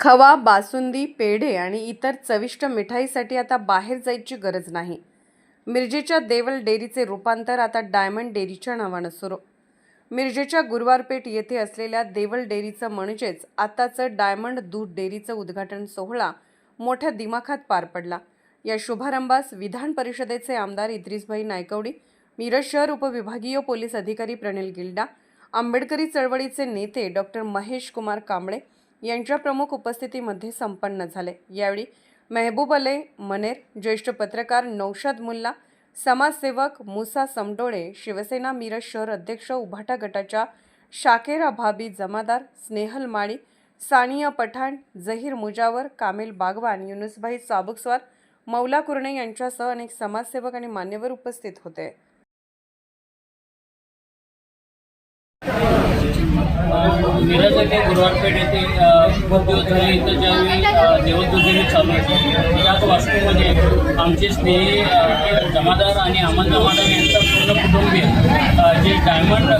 खवा बासुंदी पेढे आणि इतर चविष्ट मिठाईसाठी आता बाहेर जायची गरज नाही. मिरजेच्या देवल डेअरीचे रूपांतर आता डायमंड डेअरीच्या नावानं सुरू. मिरजेच्या गुरुवारपेठ येथे असलेल्या देवल डेअरीचं म्हणजेच आताचं डायमंड दूध डेअरीचं उद्घाटन सोहळा मोठ्या दिमाखात पार पडला. या शुभारंभास विधान परिषदेचे आमदार इद्रिसभाई नायकवडी मिरज शहर उपविभागीय पोलीस अधिकारी प्रणिल गिल्डा आंबेडकरी चळवळीचे नेते डॉक्टर महेश कुमार कांबळे यांच्या प्रमुख उपस्थितीमध्ये संपन्न झाले. यावेळी मेहबूब अले मनेर ज्येष्ठ पत्रकार नौशाद मुल्ला समाजसेवक मुसा समडोळे शिवसेना मिरज शहर अध्यक्ष उभाटा गटाच्या शाकेरा भाभी जमादार स्नेहल माळी सानिया पठाण जहीर मुजावर कामिल बागवान युनुसभाई चाबुकस्वार मौला कुर्णे यांच्यासह अनेक समाजसेवक आणि मान्यवर उपस्थित होते. मिरज येथे गुरुवारपेठ येथे खूप दिवस झाले इथं ज्यावेळी अ, देवदुगिरी चालू आहे याच वास्तूमध्ये आमचे स्नेही जमादार आणि अमन जमादार यांचं पूर्ण कुटुंबीय जे डायमंड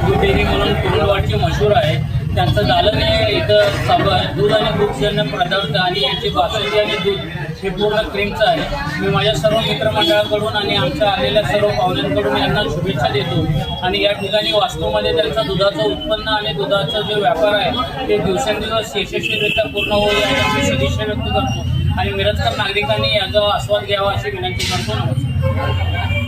दूध डेअरी म्हणून कुरुलवाडचे मशहूर आहे त्यांचं दालन हे इथं चालू आहे दूध आणि दूधजन्य पदार्थ आणि यांची बासुंदी आणि दूध हे पूर्ण क्रीमचं आहे. मी माझ्या सर्व मित्रमंडळाकडून आणि आमच्या आलेल्या सर्व पाहुण्यांकडून यांना शुभेच्छा देतो. आणि या ठिकाणी वास्तूमध्ये त्यांचं दुधाचं उत्पन्न आणि दुधाचा जो व्यापार आहे ते दिवसेंदिवस यशस्वीरित्या पूर्ण होईल याची सदिच्छा व्यक्त करतो. आणि मिरजकर नागरिकांनी याचा आस्वाद घ्यावा अशी विनंती करतो. नमस्कार.